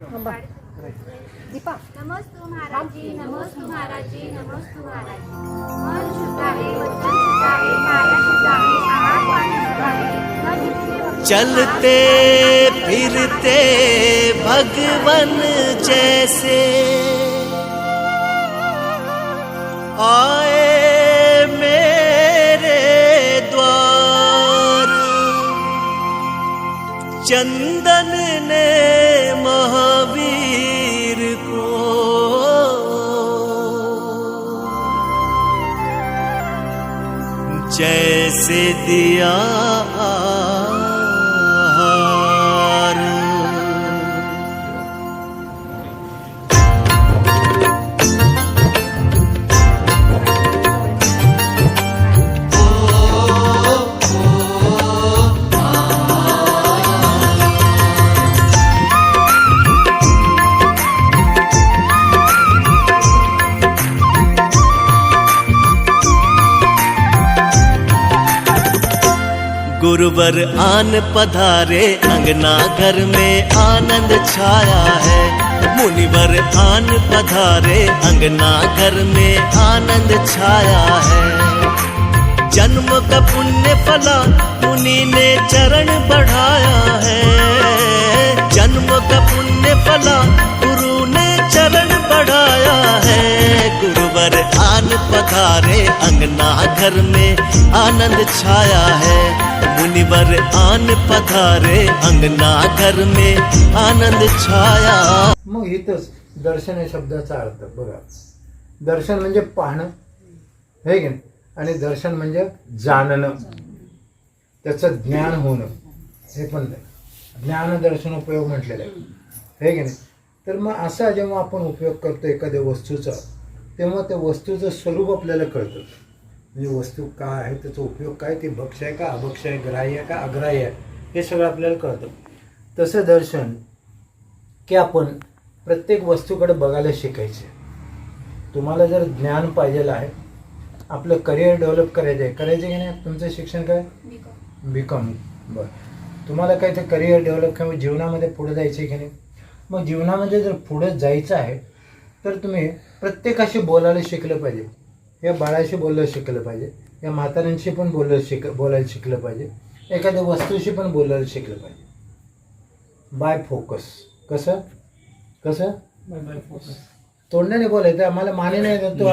दीपा। नमस्तु महाराजी नमस्तु महाराजी नमस्तु महाराजी। मन शुद्ध आहे वचन शुद्ध आहे काया शुद्ध आहे आहार पाणी शुद्ध आहे न जिंकले वक्ता चलते फिरते भगवन जैसे। आए मेरे द्वार चंदन ने महावीर को। जैसे दिया गुरुवर आन पधारे अंगना घर में आनंद छाया है। मुनिवर आन पधारे अंगना घर में आनंद छाया है। जन्म का पुण्य फला मुनि ने चरण बढ़ाया है। जन्म का पुण्य फला आन अंगना घर में आनंद छाया है। मुनिवर आन पधारे अंगना घर में आनंद छाया। मग इथंच दर्शन या शब्दाचा अर्थ बघा. दर्शन म्हणजे पाहणं हे की आणि दर्शन म्हणजे जाणणं. त्याचं ज्ञान होणं हे पण नाही. ज्ञान दर्शन उपयोग म्हटलेलं आहे. हे की नाही? तर मग असा जेव्हा आपण उपयोग करतो एखाद्या वस्तूचा तेव्हा त्या वस्तूचं स्वरूप आपल्याला कळतं. म्हणजे वस्तू काय आहे त्याचा उपयोग काय ते भक्ष आहे का अभक्ष आहे ग्राह्य आहे का अग्राह्य आहे हे सगळं आपल्याला कळतं. तसं दर्शन की आपण प्रत्येक वस्तूकडे बघायला शिकायचे. तुम्हाला जर ज्ञान पाहिजेलं आहे आपलं करिअर डेव्हलप करायचं आहे करायचं की नाही? तुमचं शिक्षण काय? बी कॉम बरं. तुम्हाला काय ते करिअर डेव्हलप किंवा जीवनामध्ये पुढे जायचं आहे की नाही? मग जीवनामध्ये जर पुढे जायचं आहे तर तुम्ही प्रत्येकाशी बोलायला शिकलं पाहिजे. या बाळाशी बोलायला शिकलं पाहिजे. या म्हाताऱ्यांशी पण बोलायला शिक बोलायला शिकलं पाहिजे. एखाद्या वस्तूशी पण बोलायला शिकलं पाहिजे. By focus. कसं? कसं? तोंडाने बोलायचं. आम्हाला माने नाही तर तो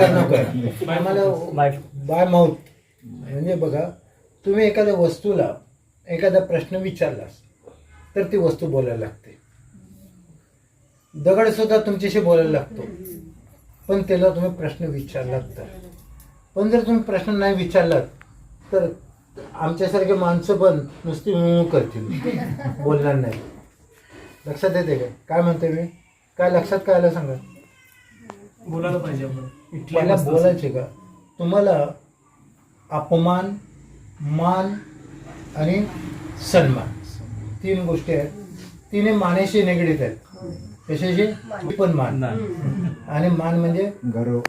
नको. आम्हाला बाय. माउथ म्हणजे बघा तुम्ही एखाद्या वस्तूला एखादा प्रश्न विचारलास तर ती वस्तू बोलायला लागते. दगड सुद्धा तुमच्याशी बोलायला लागतो. पण त्याला तुम्ही प्रश्न विचारलात तर. पण जर तुम्ही प्रश्न नाही विचारलात तर आमच्यासारखे माणसं पण नुसती करतील. बोलणार नाही. लक्षात येते काय काय म्हणते मी? काय लक्षात काय आलं सांगा? बोलायला पाहिजे आपण. मला बोलायचे का? तुम्हाला अपमान मान आणि सन्मान. तीन गोष्टी आहेत. तिने मानेशी निगडीत आहेत. कशाशी? पण मान. आणि मान म्हणजे गौरव.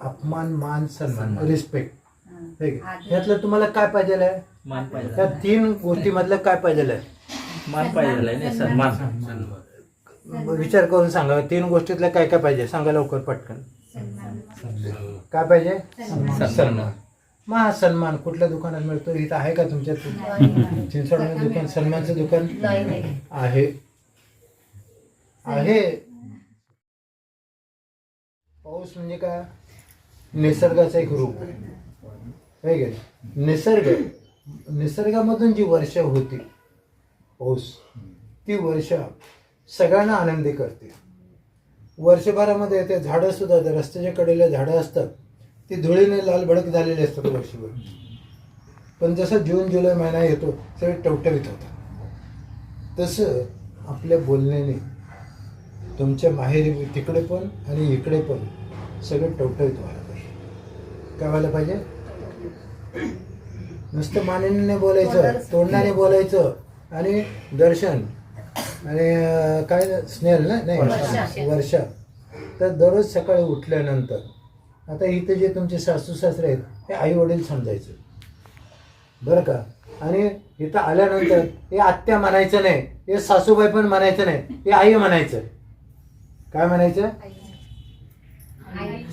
अपमान मान सन्मान. रिस्पेक्ट यातलं तुम्हाला काय पाहिजे आहे? मान पाहिजे. त्या तीन गोष्टीमधलं काय पाहिजे आहे? मान पाहिजे नाही सन्मान. विचार करून सांगा तीन गोष्टीतलं काय काय पाहिजे? सांगा लवकर पटकन. काय पाहिजे? सन्मान. मग हा सन्मान कुठल्या दुकानात मिळतो? इथं आहे का तुमच्या? चिंचवडमध्ये दुकान सन्मानचं दुकान? आहे. आहे. पाऊस म्हणजे काय? निसर्गाचं एक रूप आहे. निसर्ग निसर्गामधून जी वर्षा होती पाऊस ती वर्षा सगळ्यांना आनंदी करते. वर्षभरामध्ये ते झाडं सुद्धा रस्त्याच्या कडेला झाडं असतात ती धुळीने लाल भडक झालेली असतात वर्षभर. पण जसं जून जुलै महिना येतो सगळे टवटवीत होतात. तसं आपल्या बोलण्याने तुमच्या माहेरी तिकडे पण आणि इकडे पण सगळं टवटवीत व्हायला पाहिजे. काय व्हायला पाहिजे? नुसतं मानेने बोलायचं तोंडाने बोलायचं आणि दर्शन आणि काय स्नेहल ना नाही वर्षा. तर दररोज सकाळी उठल्यानंतर आता इथे जे तुमचे सासू सासरे आहेत ते आई वडील समजायचं. बरं का? आणि इथं आल्यानंतर हे आत्या म्हणायचं नाही हे सासूबाई पण म्हणायचं नाही हे आई म्हणायचं. काय म्हणायचं?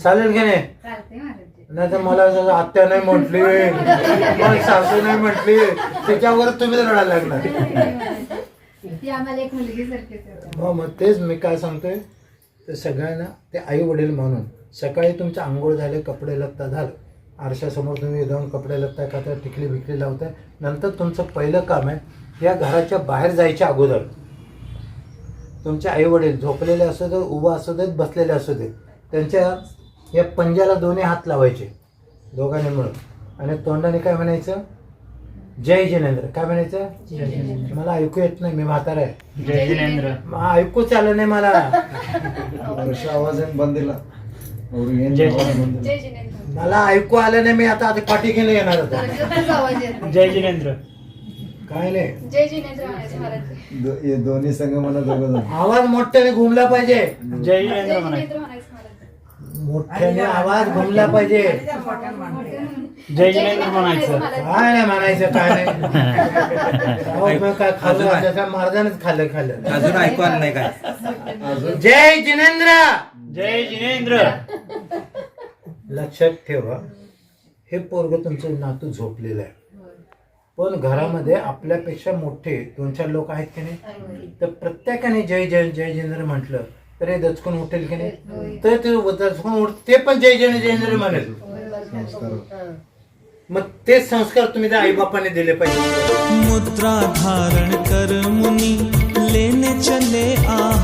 चालेल की नाही? चालते महाराज. नाही तर मला जर आत्या नाही म्हटली. मला सासू नाही म्हटली. त्याच्यावर तुम्ही रडायला लागणार. ती आम्हाला एक मुलगी सारखीच होती. मग मग तेच मी काय सांगतोय? सगळ्यांना ते आई वडील म्हणून सकाळी तुमचं आंघोळ झाले कपडे लत्ता झालं. आरशासमोर तुम्ही जाऊन कपडे लत्ता खाता टिकली बिकली लावताय. नंतर तुमचं पहिलं काम आहे या घराच्या बाहेर जायच्या अगोदर तुमचे आई वडील झोपलेले असू देत उभा असू देत बसलेले असू देत त्यांच्या या पंजाला दोन्ही हात लावायचे दोघांनी मिळून. आणि तोंडाने काय म्हणायचं? जय जिनेंद्र. काय म्हणायचं? मला ऐकू येत नाही मी म्हातारा आहे. जय जिनेंद्र. ऐकूच आलं नाही मला. आवाज बंद दिला. मला ऐकू आलं नाही मी आता आता पाठी घेऊन येणार होता. जय जिनेंद्र. काय नाही जय जिनेंद्र म्हणायचे महाराज. दो- हे दोन्ही संघ मला दोघं जण. आवाज मोठ्याने घुमला पाहिजे. जय जिनेंद्र जिनेंद्र महाराज. मोठ्याने आवाज घुमला पाहिजे. जय जिनेंद्र म्हणायचं. काय नाही म्हणायचं काय नाही. अहो, मी काय खाल्लं त्याच्या मार्गानेच खाल्लं खाल्लं अजून ऐकू आलं नाही काय? अजून? जय जिनेंद्र! जय जिनेंद्र! लक्षात ठेवा हे पोरग तुमचं नातू झोपलेलं आहे. पण घरामध्ये आपल्यापेक्षा मोठे दोन चार लोक आहेत की नाही? तर प्रत्येकाने जय जय जय जिनेंद्र म्हटलं तर हे दचकून उठेल की नाही? तर ते दचकून उठ ते पण जय जय जयेंद्र म्हणेल. मग तेच संस्कार तुम्ही त्या आईबापाने दिले पाहिजे. मुद्रा धारण कर मुनी लेने चले आहा